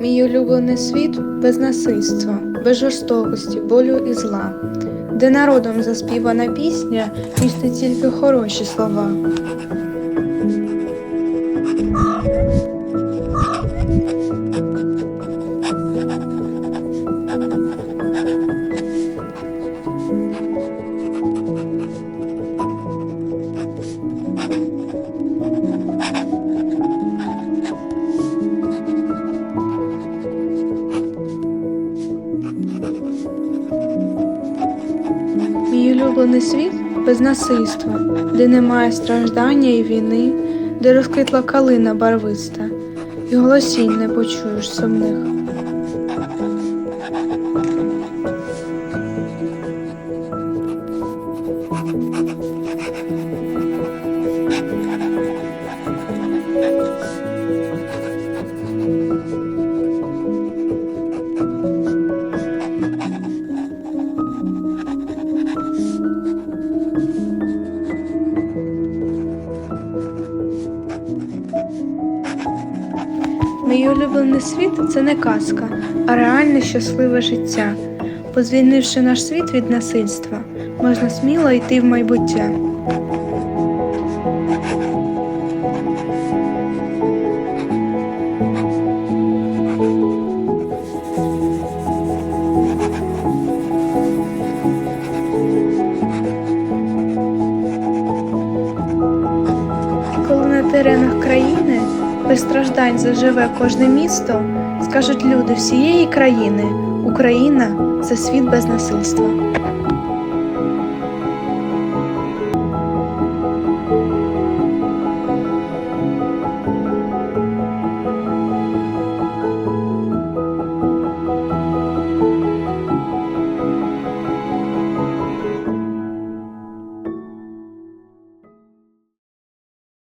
Мій улюблений світ без насильства, без жорстокості, болю і зла, де народом заспівана пісня містить тільки хороші слова. Thank you. Улюблений світ без насильства, де немає страждання і війни, де розквітла калина барвиста, і голосінь не почуєш сумних. Мій улюблений світ це не казка, а реальне щасливе життя. Бо звільнивши наш світ від насильства, можна сміло йти в майбуття. Коли на теренах країни без страждань заживе кожне місто, скажуть люди всієї країни: Україна це світ без насильства.